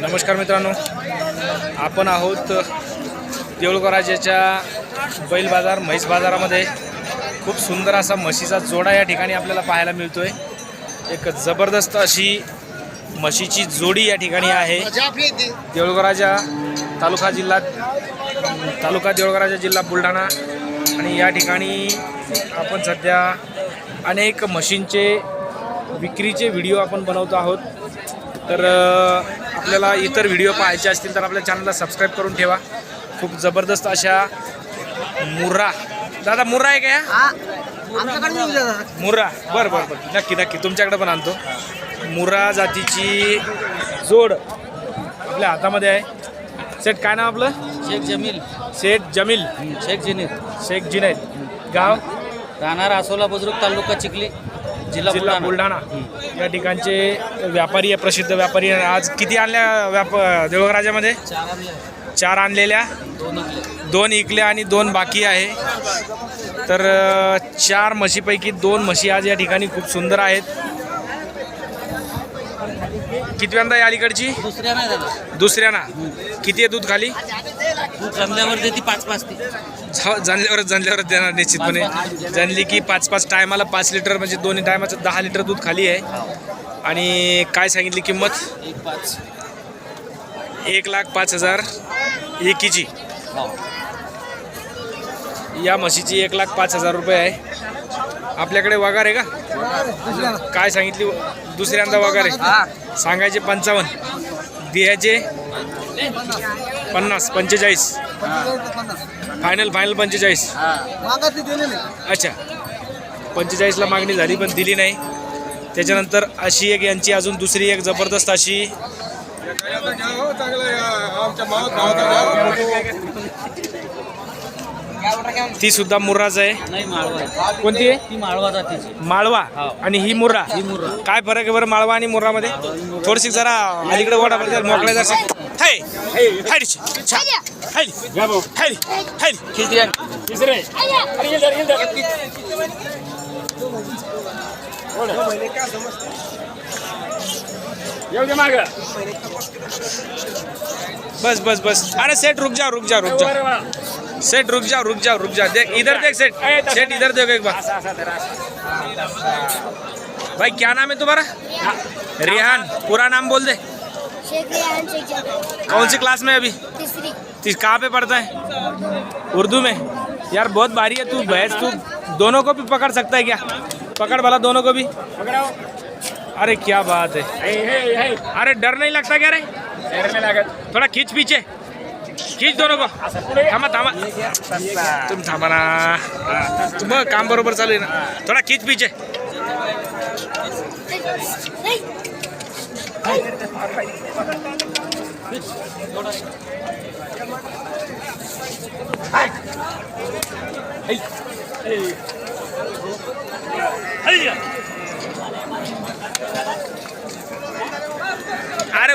नमस्कार मित्रांनो. आपण आहोत देऊळगाव बैल बाजार म्हैस बाजारामध्ये. खूप सुंदर असा म्हशीचा जोडा या ठिकाणी आपल्याला पाहायला मिळतोय. एक जबरदस्त अशी म्हशीची जोडी या ठिकाणी आहे. देऊळगाव राजा तालुका जिल्हा तालुका देऊळगाव राजा जिल्हा बुलढाणा. आणि या ठिकाणी आपण सध्या अनेक म्हशींचे विक्रीचे व्हिडिओ आपण बनवतो आहोत. तर आपल्याला इतर व्हिडिओ पाहायचे असतील तर आपल्या चॅनलला सबस्क्राईब करून ठेवा. खूप जबरदस्त अशा मुर्रा. दादा मुर्रा आहे का या? मुर्रा. बरं बरं बरं. नक्की नक्की. तुमच्याकडे पण आणतो. मुर्रा जातीची जोड आपल्या हातामध्ये आहे. सेठ काय नाव आपलं? शेख जमील. शेठ जमील. शेख जिनीर शेख जिनैद गाव? राहणार आसोला बुजुर्ग तालुका चिखली जिल्हा जिल्हा बुलढाणा. बुलढाणा. या ठिकाणचे व्यापारी आहे प्रसिद्ध व्यापारी आहे आज किती आणल्या व्याप देवळराजामध्ये चार आणले चार आणलेल्या. दोन इकले दोन इकल्या आणि दोन बाकी आहे. तर अ, चार म्हशीपैकी दोन म्हशी आज या ठिकाणी खूप सुंदर आहेत. कितव्यांदा आहे अलीकडची? दुसऱ्या नाही दुसऱ्याना किती आहे दूध खाली? तू जमल्यावर देते पाच पाच ती. झ- जनल्यावरच जनल्यावरच देणार निश्चितपणे. जनली की पाच पाच टायमाला पाच लिटर म्हणजे दोन्ही टायमाचं दहा लिटर दूध खाली आहे. आणि काय सांगितली किंमत? एक पाच एक लाख पाच हजार एकीची. हो या म्हशीची एक लाख पाच हजार रुपये आहे. आपल्याकडे वगार आहे का? काय सांगितली दुसऱ्यांदा वगार? सांगायचे पंचावन्न. द्यायचे पन्नास पंचेचाळीस. फायनल फायनल पंचेचाळीस. अच्छा. पंचेचाळीसला मागणी झाली पण दिली नाही. त्याच्यानंतर अशी एक यांची अजून दुसरी एक जबरदस्त अशी. ती सुद्धा मुर्राच आहे. नाही माळवा आहे. कोणती? आहे ती माळवा जातीची. माळवा. आणि ही मुर्रा? ही मुर्रा. काय फरक आहे बरं माळवा आणि मुर्रामध्ये? थोडीशी जरा अलीकडे वडा बद्दल मोकळ्या जरा हाय हाय. हाय. हाय. बस बस बस. अरे सेठ रुक जाओ रुक जाओ रुक जाओ सेठ रुक जाओ रुक जाओ रुक जाओ। देख इधर देख सेठ। सेठ इधर देखो एक बार। भाई क्या नाम है तुम्हारा? रेहान पूरा नाम बोल दे। शेख रेहान शेख जमील कौन सी क्लास में अभी? तीसरी। तीस कहाँ पे पढ़ता है? उर्दू में। यार बहुत भारी है तू भैंस तू दोनों को भी पकड़ सकता है क्या? पकड़ भला दोनों को भी। अरे क्या बात है। अरे डर नहीं लगता क्या रे? थोड़ा खींच पीछे। दोनों को थांबा थांबा तुम थांबा ना तुम काम बरोबर चालू आहे ना थोडा खींच पीछे नहीं अरे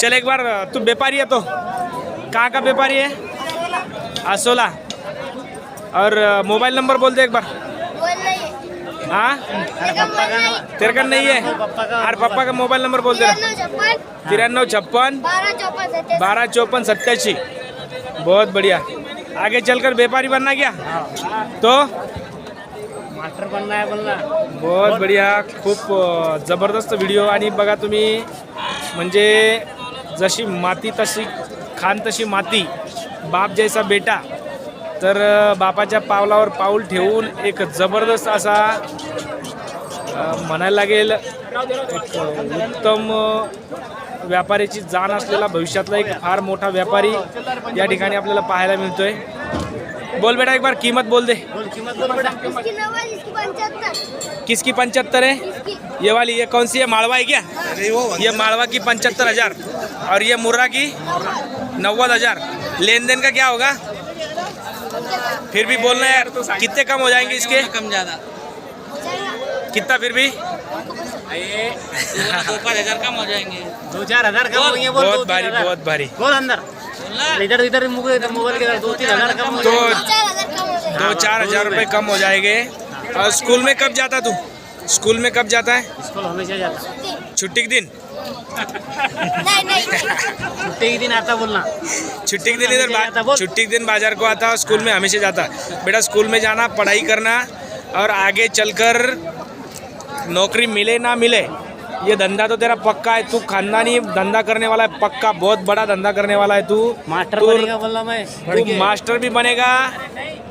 चल एक बार तू व्यापारी है तो. कहाँ का व्यापारी है? असोला और मोबाइल नंबर बोल दे एक बार. हाँ? तेरे का नहीं है? अरे पापा का मोबाइल नंबर बोल दे तिरानवे छप्पन बारह चौपन सत्तासी बहुत बढ़िया. आगे चलकर व्यापारी बनना क्या? तो? मास्टर बनला आहे बनला बहुत बढिया. खूप जबरदस्त व्हिडिओ आणि बघा तुम्ही म्हणजे जशी माती तशी खान तशी माती बाप जैसा बेटा तर बापाच्या पावलावर पाऊल ठेवून एक जबरदस्त असा म्हणायला लागेल एक उत्तम व्यापाऱ्याची जाण असलेला भविष्यातला एक फार मोठा व्यापारी या ठिकाणी आपल्याला पाहायला मिळतोय. बोल बेटा एक बार कीमत बोल दे। किसकी पंचहत्तर? है? ये वाली ये कौन सी है? मालवा है क्या? ये मालवा की पंचहत्तर हज़ार। और ये मुर्रा की नव्वद हज़ार। लेन देन का क्या होगा? फिर भी बोलना यार कितने कम हो जाएँगे इसके? कम ज़्यादा। कितना फिर भी? दो पाँच हज़ार कम हो जाएँगे। दो चार हज़ार कम होंगे बोल बहुत भारी बहुत भारी। बोल अंदर। इधर इधर मोबाइल के दो तीन हज़ार कम हो तो जाएगा। चार हज़ार कम हो जाएगा। दो चार हज़ार रुपये कम हो जाएँगे। और स्कूल में कब जाता तू? स्कूल में कब जाता है? स्कूल हमेशा जाता छुट्टी। के दिन? नहीं नहीं। छुट्टी के दिन आता बोलना। छुट्टी के दिन इधर छुट्टी के दिन बाज़ार को आता और स्कूल में हमेशा जाता। बेटा स्कूल में जाना पढ़ाई करना और आगे चलकर नौकरी मिले ना मिले ये धंधा तो तेरा पक्का है तू खानदानी धंधा करने वाला है पक्का बहुत बड़ा धंधा करने वाला है तू। मास्टर तू- बनेगा मैं तू मास्टर भी बनेगा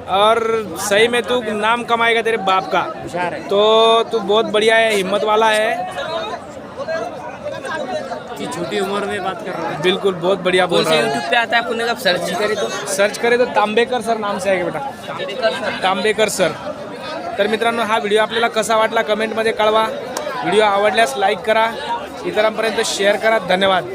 और सही में तू नाम कमाएगा तेरे बाप का। तो तू बहुत बढ़िया है हिम्मत वाला है। छोटी उम्र में बात कर रहा हूँ। बिल्कुल बहुत बढ़िया बोल रहा है। यूट्यूब पे आता है कब सर्च करे तो। सर्च करे तो तांबेकर सर नाम से आहे का बेटा। तांबेकर सर। तर मित्रांनो हा व्हिडिओ आपल्याला कसा वाटला कमेंटमध्ये कळवा. व्हिडिओ आवडल्यास लाईक करा इतरांपर्यंत शेअर करा. धन्यवाद.